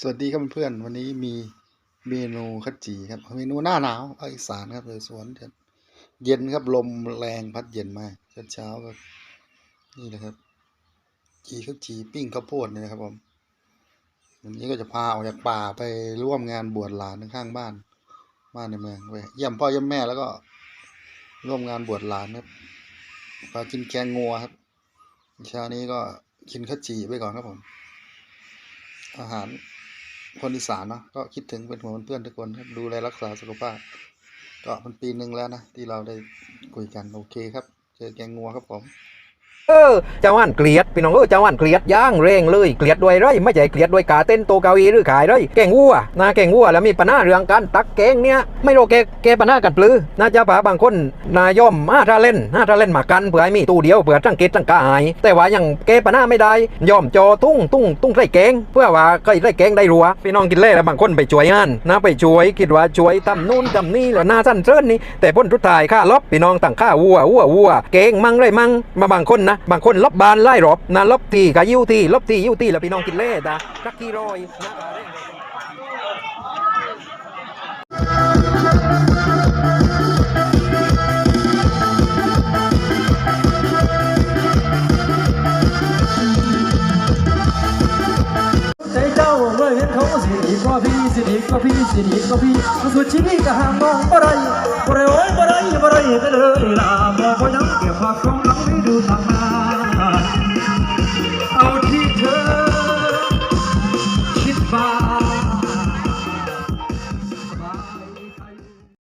สวัสดีครับเพื่อนๆวันนี้มีเมนูขจีครับเมนูหน้าหนาวภาคอีสานครับเลยสวนเย็นครับลมแรงพัดเย็นมากเช้าก็นี่นะครับ จีข้าวจีปิ้งข้าวโพดนี่นะครับผมวันนี้ก็จะพาออกจากป่าไปร่วมงานบวชหลานข้างบ้านบ้านในเมืองไปเยี่ยมพ่อเยี่ยมแม่แล้วก็ร่วมงานบวชหลานครับพากินแกงงัวครับเช้านี้ก็กินข้าวจีไปก่อนครับผม อาหาร คนอีสานเนาะก็คิดถึงเป็นห่วงเพื่อนทุกคนครับดูแลรักษาสุขภาพ ก็มันปีหนึ่งแล้วนะ ที่เราได้คุยกันโอเคครับ เจอแกงงัวครับผม เออเจ้าว่านเกลียดพี่น้องเออเจ้าว่านเกลียดย่างเร่งเลยเกลียดด้วยไรไม่ใช่เกลียดด้วยกาเต้นโตเกาอีหรือขายไรแกงวัวนะแกงวัวแล้วมีปัญหาเรื่องการตักแกงเนี่ยไม่รู้แกแกปัญหากันปลือนะเจ้าป่าบางคนนายย่อมห้าท่าเล่นห้าท่าเล่นมากันเผื่อให้มีตู้เดียวเผื่อตั้งเกตตั้งกาย แต่ว่ายังแกปัญหาไม่ได้ย่อมจอตุ้งตุ้งตุ้งใส่แกง เพื่อว่าก็ได้แกงได้รัวพี่น้องกินเล่แล้วบางคนไปช่วยงานนะไปช่วยคิดว่าช่วยทำนู่นทำนี่แล้วหน้าสั้นเส้นนี่แต่พ้นทุดท้ายค่าลบพี่น้องต่างค่าวัววัววัวแกงมั่งไรมั่งมาบางคนนะบางคนลบบานไล่รอบนะลบทีกับยิ้วทีลบทียิ้วทีแล้วพี่น้องกินเล่ตาจักกี่รอยนะกาเร่งใจเจ้าเมื่อเห็นเขาสิดีกว่าพี่สิดีกว่าพี่สิดีกว่าพี่มาสุดชีวิตก็ห่างน้องบ่ได้บ่ได้โอ้ยบ่ได้บ่ได้ก็เลยลามองบ่ยังเก็บภาพของหลังนี้